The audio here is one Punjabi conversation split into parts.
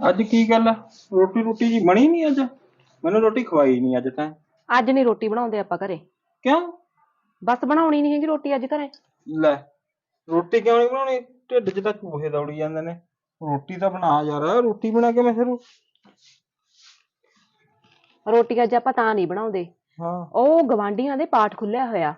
ਅੱਜ ਕੀ ਗੱਲ ਆ? ਰੋਟੀ ਰੋਟੀ ਜੀ ਬਣੀ ਨਹੀਂ ਅੱਜ? ਮੈਨੂੰ ਰੋਟੀ ਖਵਾਈ ਨਹੀਂ ਅੱਜ ਤਾਂ। ਅੱਜ ਨਹੀਂ ਰੋਟੀ ਬਣਾਉਂਦੇ ਆਪਾਂ ਘਰੇ। ਕਿਉਂ? ਬਸ ਬਣਾਉਣੀ ਨਹੀਂ ਹੈਗੀ ਰੋਟੀ ਅੱਜ ਘਰੇ। ਲੈ ਰੋਟੀ ਕਿਉਂ ਨਹੀਂ ਬਣਾਉਣੀ? ਢਿੱਡ 'ਚ ਤਾਂ ਚੂਹੇ ਦੌੜੀ ਜਾਂਦੇ ਨੇ। ਰੋਟੀ ਤਾਂ ਬਣਾ ਯਾਰ ਰੋਟੀ ਬਣਾ ਕੇ ਮੈਂ ਫਿਰ ਰੋਟੀ ਅੱਜ ਆਪਾਂ ਤਾਂ ਨਹੀਂ ਬਣਾਉਂਦੇ। ਹਾਂ। ਉਹ ਗਵਾਂਢੀਆਂ ਦੇ ਪਾਠ ਖੁੱਲਿਆ ਹੋਇਆ।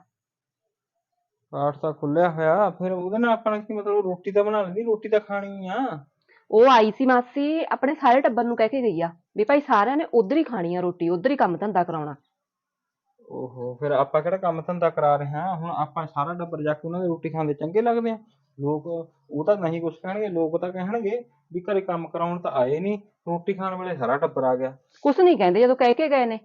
ਪਾਠ ਤਾਂ ਖੁੱਲਿਆ ਹੋਇਆ ਫਿਰ ਉਹਦੇ ਨਾਲ ਆਪਣਾ ਕੀ ਮਤਲਬ ਰੋਟੀ ਤਾਂ ਬਣਾ ਲੈਂਦੀ ਰੋਟੀ ਤਾਂ ਖਾਣੀ ਆ। ਉਹ ਆਈ ਸੀ ਮਾਸੀ ਆਪਣੇ ਸਾਰੇ ਟੱਬਰ ਨੂੰ ਕਹਿ ਕੇ ਗਈ ਆ ਵੀ ਭਾਈ ਸਾਰਿਆਂ ਨੇ ਉਧਰ ਹੀ ਖਾਣੀ ਆ ਰੋਟੀ ਉਧਰ ਹੀ ਕੰਮ ਧੰਦਾ ਕਰਾਉਣਾ। ਓਹੋ ਫਿਰ ਆਪਾਂ ਕਿਹੜਾ ਕੰਮ ਧੰਦਾ ਕਰਾ ਰਹੇ ਹਾਂ? ਹੁਣ ਆਪਾਂ ਸਾਰਾ ਟੱਬਰ ਜਾ ਕੇ ਉਹਨਾਂ ਦੀ ਰੋਟੀ ਖਾਂਦੇ ਚੰਗੇ ਲੱਗਦੇ ਆ। ਲੋਕ ਉਹ ਤਾਂ ਨਹੀਂ ਕੁਛ ਕਹਿਣਗੇ ਲੋਕ ਤਾਂ ਕਹਿਣਗੇ ਵੀ ਘਰੇ ਕੰਮ ਕਰਾਉਣ ਤਾਂ ਆਏ ਨਹੀਂ ਰੋਟੀ ਖਾਣ ਵੇਲੇ ਸਾਰਾ ਟੱਬਰ ਆ ਗਿਆ। ਕੁਛ ਨਹੀਂ ਕਹਿੰਦੇ ਜਦੋਂ ਕਹਿ ਕੇ ਗਏ ਨੇ।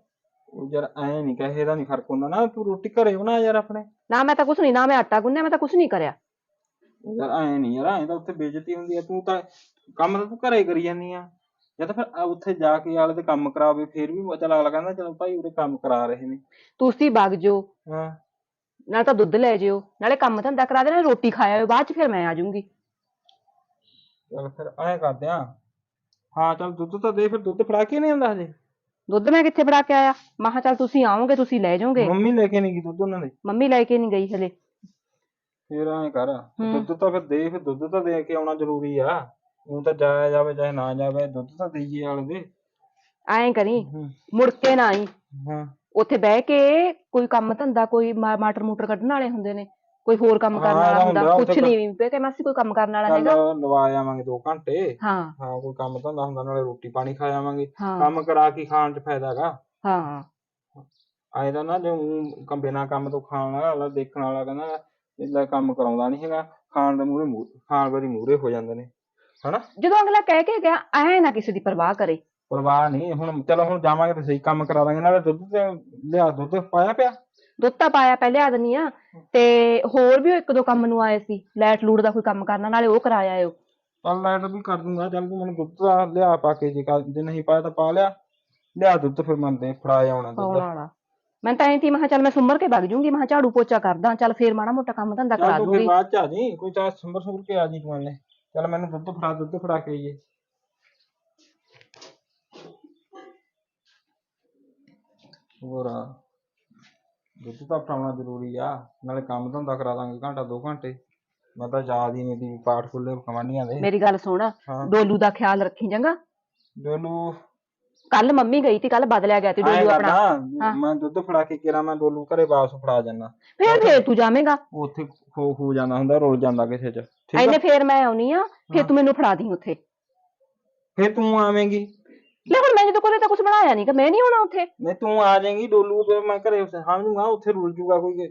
ਉਹ ਯਾਰ ਐ ਨਹੀਂ ਕਹੇ ਦਾ ਨਹੀਂ ਫ਼ਰਕ ਹੁੰਦਾ ਨਾ ਤੂੰ ਰੋਟੀ ਘਰੇ ਬਣਾ ਯਾਰ ਆਪਣੇ। ਨਾ ਮੈਂ ਤਾਂ ਕੁਛ ਨਹੀਂ ਨਾ ਮੈਂ ਆਟਾ ਗੁੰਨਿਆ ਮੈਂ ਤਾਂ ਕੁਛ ਨਹੀਂ ਕਰਿਆ। ਯਾਰ ਐ ਨਹੀਂ ਯਾਰ ਐ ਤਾਂ ਉੱਥੇ ਬੇਇੱਜ਼ਤੀ ਹੁੰਦੀ ਆ ਤੂੰ ਤਾਂ ਕੰਮ ਤਾਂ ਤੂੰ ਘਰੇ ਕਰੀ ਜਾਂਦੀ ਆ। ਜਾਂ ਤਾਂ ਫਿਰ ਆ ਉੱਥੇ ਜਾ ਕੇ ਆਲੇ ਤੇ ਕੰਮ ਕਰਾਵੇ ਫਿਰ ਵੀ ਚੱਲ ਅਗਲਾ ਕਹਿੰਦਾ ਚਲੋ ਭਾਈ ਉਰੇ ਕੰਮ ਕਰਾ ਰਹੇ ਨੇ। ਤੁਸੀਂ ਵਗ ਜਿਓ। ਹਾਂ। ਨਾਲ ਤਾਂ ਦੁੱਧ ਲੈ ਜਿਓ ਨਾਲੇ ਕੰਮ ਧੰਦਾ ਕਰਾ ਦੇਣਾ ਰੋਟੀ ਖਾਇਆ ਬਾਅਦ ਚ ਫਿਰ ਮੈਂ ਆ ਜਾਊਂਗੀ। ਚਲ ਫਿਰ ਐਂ ਕਰਦੇ ਆ। ਹਾਂ ਚਲ ਦੁੱਧ ਤਾਂ ਦੇ ਫਿਰ ਦੁੱਧ ਫੜਾ ਕੇ ਨਹੀਂ ਆਉਂਦਾ ਹਜੇ? ਦੁੱਧ ਮੈਂ ਕਿੱਥੇ ਫੜਾ ਕੇ ਆਇਆ? ਮਹਾ ਚੱਲ ਤੁਸੀਂ ਆਓਗੇ ਤੁਸੀਂ ਲੈ ਜਾਓਗੇ। ਮੰਮੀ ਲੈ ਕੇ ਨਹੀਂ ਗਈ ਦੁੱਧ ਉਹਨਾਂ ਦੇ। ਮੰਮੀ ਲੈ ਕੇ ਨਹੀਂ ਗਈ ਹਲੇ ਫਿਰ ਐਂ ਕਰ ਹੂੰ। ਦੁੱਧ ਤਾਂ ਫਿਰ ਦੇ ਫਿਰ ਦੁੱਧ ਤਾਂ ਦੇ ਕੇ ਆਉਣਾ ਜ਼ਰੂਰੀ ਆ। ਉਹ ਤਾਂ ਜਾਇਆ ਜਾਵੇ ਚਾਹੇ ਨਾ ਜਾਵੇ ਦੁੱਧ ਤਾਂ ਦੇਈਏ ਵਾਲੇ ਦੇ ਐਂ ਕਰੀ ਹੂੰ। ਮੁੜ ਕੇ ਨਾ ਆਈ। ਹਾਂ। ਉੱਥੇ ਬਹਿ ਕੇ ਕੋਈ ਕੰਮ ਧੰਦਾ ਕੋਈ ਮਾ- ਮਾਟਰ ਮੂਟਰ ਕੱਢਣ ਵਾਲੇ ਹੁੰਦੇ ਨੇ ਕੋਈ ਹੋਰ ਕੰਮ ਕਰਨ ਹਾਂ, ਵਾਲਾ ਹੁੰਦਾ ਹੁੰਦਾ, ਉੱਥੇ ਕੁਛ ਨਹੀਂ ਬਹਿ ਕੇ ਮਾਸੀ ਕੋਈ ਕੰਮ ਕਰਨ ਵਾਲਾ ਚੱਲ ਹੈਗਾ। ਲਵਾ ਆਵਾਂਗੇ 2 ਘੰਟੇ। ਹਾਂ। ਹਾਂ ਕੋਈ ਕੰਮ ਧੰਦਾ ਹੁੰਦਾ ਨਾਲੇ ਰੋਟੀ ਪਾਣੀ ਖਾ ਆਵਾਂਗੇ। ਹਾਂ। ਕੰਮ ਕਰਾ ਕੇ ਖਾਣ 'ਚ ਫਾਇਦਾ ਹੈਗਾ। ਹਾਂ। ਆਏ ਤਾਂ ਨਾ ਜੇ ਊਂ ਕੰਮ ਬਿਨਾਂ ਕੰਮ ਤੋਂ ਖਾਣ ਵਾਲਾ ਅਗਲਾ ਦੇਖਣ ਵਾਲਾ ਕਹਿੰਦਾ ਇਹਦਾ ਕੰਮ ਕਰਾਉਂਦਾ ਨਹੀਂ ਹੈਗਾ ਖਾਣ ਦੇ ਮੂਹਰੇ ਖਾਣ ਵਾਰੀ ਮੂਹਰੇ ਹੋ ਜਾਂਦੇ ਨੇ ਹਨਾ? ਜਦੋਂ ਅਗਲਾ ਕਹਿ ਕੇ ਗਿਆ ਐ ਨਾ ਕਿਸੇ ਦੀ ਪਰਵਾਹ ਕਰੇ। ਪਰਵਾਹ ਨਹੀਂ ਹੁਣ ਚਲੋ ਹੁਣ ਜਾਵਾਂਗੇ ਤੇ ਸਹੀ ਕੰਮ ਕਰਾ ਦਾਂਗੇ ਨਾਲੇ ਦੁੱਧ ਤੇ ਲਿਆ ਦੁੱਧ ਪਾਇਆ ਪਿਆ? ਦੁੱਧ ਤਾਂ ਪਾਇਆ ਪਹਿਲੇ ਆ ਦਿੰਨੀ ਆ। ਤੇ ਹੋਰ ਵੀ ਉਹ ਇੱਕ ਦੋ ਕੰਮ ਨੂੰ ਆਏ ਸੀ ਲੈਟ ਲੂਟ ਦਾ ਕੋਈ ਕੰਮ ਕਰਨਾ ਨਾਲੇ ਉਹ ਕਰਾਇਆ ਆਇਓ ਚੱਲ ਲਾਈਟ ਵੀ ਕਰ ਦੂੰਗਾ ਚੱਲ ਤੂੰ ਮੈਨੂੰ ਦੁੱਧ ਦਾ ਲਿਆ ਪਾ ਕੇ ਜੇ ਨਹੀਂ ਪਾਇਆ ਤਾਂ ਪਾ ਲਿਆ। ਲਿਆ ਦੁੱਧ ਫਿਰ ਮੰਨਦੇ ਫੜਾ ਆਉਣਾ ਦੁੱਧ। ਵਾਲਾ। ਮੈਂ ਤਾਂ ਐਂ ਸੀ ਮੈਂ ਕਿਹਾ ਚੱਲ ਮੈਂ ਸੁੰਮਰ ਕੇ ਵਗ ਜੂੰਗੀ ਮੈਂ ਕਿਹਾ ਝਾੜੂ ਪੋਚਾ ਕਰਦਾ ਚੱਲ ਫੇਰ ਮਾੜਾ ਮੋਟਾ ਕੰਮ ਧੰਦਾ ਕਰਾ ਚੱਲ ਤੂੰ ਫਿਰ ਦੂੰਗੀ ਬਾਅਦ ਚ ਆ ਜੀ ਕੋਈ ਚਾਹ ਸੰਭਰ ਸੰਭਰ ਕੇ ਆ ਜੀ ਤੂੰ ਆਨੇ ਚੱਲ ਮੈਨੂੰ ਦੁੱਧ ਫੜਾ ਦੁੱਧ ਫੜਾ ਕੇ ਆਈਏ। ਹੋਰ। ਦੁੱਧ ਤਾਂ ਫੜਾਉਣਾ ਜ਼ਰੂਰੀ ਆ ਨਾਲੇ ਕੰਮ ਧੰਦਾ ਕਰਾ ਦਾਂਗੇ ਘੰਟਾ ਦੋ ਘੰਟੇ। ਮੈਂ ਤਾਂ ਯਾਦ ਹੀ ਨਹੀਂ ਦੀ ਪਾਠ ਖੁੱਲੇ ਕਮਾਨੀਆਂ ਦੇ। ਮੇਰੀ ਗੱਲ ਸੁਣ ਹਾਂ। ਡੋਲੂ ਦਾ ਖਿਆਲ ਰੱਖੀ ਚੰਗਾ ਡੋਲੂ ਕੱਲ ਮੰਮੀ ਗਈ ਸੀ ਕੱਲ ਬਦਲਿਆ ਗਿਆ ਸੀ ਡੋਲੂ ਆਪਣਾ। ਮੈਂ ਦੁੱਧ ਫੜਾ ਕੇ ਕਿਰਾ ਮੈਂ ਡੋਲੂ ਘਰੇ ਵਾਪਸ ਫੜਾ ਜਾਨਾ ਫੇਰ ਫੇਰ ਤੂੰ ਜਾਵੇਂਗਾ। ਉੱਥੇ ਖੋ ਖੋ ਜਾਂਦਾ ਹੁੰਦਾ ਰੋਲ ਜਾਂਦਾ ਕਿਸੇ ਚ। ਠੀਕ ਐਨੇ ਆ ਫੇਰ ਮੈਂ ਆਉਣੀ ਆ ਫੇਰ ਹਾਂ। ਤੂੰ ਮੈਨੂੰ ਫੜਾ ਦੀ ਉੱਥੇ। ਫਿਰ ਤੂੰ ਆਵੇਂਗੀ। ਲੈ ਹੁਣ ਮੈਂ ਜਦੋਂ ਕੋਲੇ ਤਾਂ ਕੁਝ ਬਣਾਇਆ ਨਹੀਂ ਕਿ ਮੈਂ ਨਹੀਂ ਹੋਣਾ ਉੱਥੇ। ਨਹੀਂ ਤੂੰ ਆ ਜਾਏਂਗੀ ਡੋਲੂ ਤੇ ਮੈਂ ਘਰੇ ਸਮਝੂਗਾ ਉੱਥੇ ਰੁਲ ਜੂਗਾ ਕੋਈ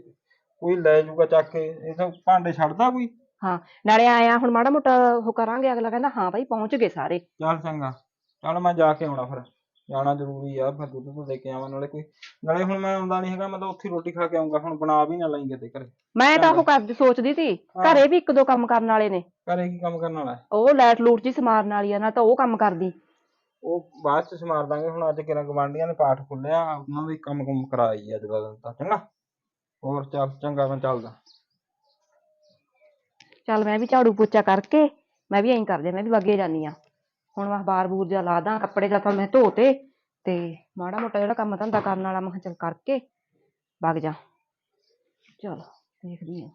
ਕੋਈ ਲੈ ਜੂਗਾ ਚੱਕ ਕੇ ਇਹ ਤਾਂ ਭਾਂਡੇ ਛੱਡਦਾ ਕੋਈ। ਹਾਂ ਨਾਲੇ ਆਇਆ ਹੁਣ ਮਾੜਾ ਮੋਟਾ ਉਹ ਕਰਾਂਗੇ ਅਗਲਾ ਕਹਿੰਦਾ ਹਾਂ ਭਾਈ ਪਹੁੰਚ ਗਏ ਸਾਰੇ। ਚੱਲ ਚੰਗਾ ਚੱਲ ਮੈਂ ਜਾ ਕੇ ਆਉਣਾ ਫਿਰ। ਜਾਣਾ ਜ਼ਰੂਰੀ ਆ ਫਿਰ ਦੁੱਧ ਤੋਂ ਲੈ ਕੇ ਆਵਾਂ ਨਾਲੇ ਕੋਈ ਨਾਲੇ ਹੁਣ ਮੈਂ ਆਉਂਦਾ ਨਹੀਂ ਹੈਗਾ ਮੈਂ ਤਾਂ ਉੱਥੇ ਹੀ ਰੋਟੀ ਖਾ ਕੇ ਆਉਂਗਾ ਹੁਣ ਬਣਾ ਵੀ ਨਾ ਲਈ ਕਿਤੇ ਘਰੇ। ਮੈਂ ਤਾਂ ਉਹ ਕਰਦੀ ਸੋਚਦੀ ਸੀ। ਘਰੇ ਵੀ ਇੱਕ ਦੋ ਕੰਮ ਕਰਨ ਵਾਲੇ ਨੇ। ਘਰੇ ਕੀ ਕੰਮ ਕਰਨ ਵਾਲਾ? ਹੈ? ਉਹ ਲੈਟ ਲੂਟ ਜੀ ਸਮਾਰਨ ਵਾਲੀ ਆ ਨਾ ਤਾਂ ਉਹ ਕੰਮ ਕਰਦੀ। ਉਹ ਬਾਅਦ ਚ ਸਮਾਰ ਦਾਂਗੇ ਹੁਣ ਅੱਜ ਕਿਰਾਂ ਗਵਾਂਢੀਆਂ ਨੇ ਪਾਠ ਖੁੱਲਿਆ ਉਹਨਾਂ ਦੇ ਕੰਮ ਕੁਮ ਕਰਾਈ ਅੱਜ ਦਾ ਦਿਨ ਤਾਂ ਚੰਗਾ। ਹੋਰ ਚੱਲ ਚੰਗਾ ਮੈਂ ਚੱਲਦਾ। ਚੱਲ ਮੈਂ ਵੀ ਝਾੜੂ ਪੋਚਾ ਕਰਕੇ ਮੈਂ ਵੀ ਐਂ ਕਰਦੇ ਮੈਂ ਵੀ ਵਗੇ ਜਾਨੀ ਆ। ਹੁਣ ਮੈਂ ਬਾਹਰ ਬੂਰ ਜਾ ਲਾ ਦਾਂ ਕੱਪੜੇ ਤਾਂ ਮੈਂ ਧੋਤੇ ਤੇ ਮਾੜਾ ਮੋਟਾ ਜਿਹੜਾ ਕੰਮ ਧੰਦਾ ਕਰਨ ਵਾਲਾ ਮੈਂ ਕਿਹਾ ਚੱਲ ਕਰਕੇ ਵਗ ਜਾ। ਚਲ, ਦੇਖਦੀ ਆ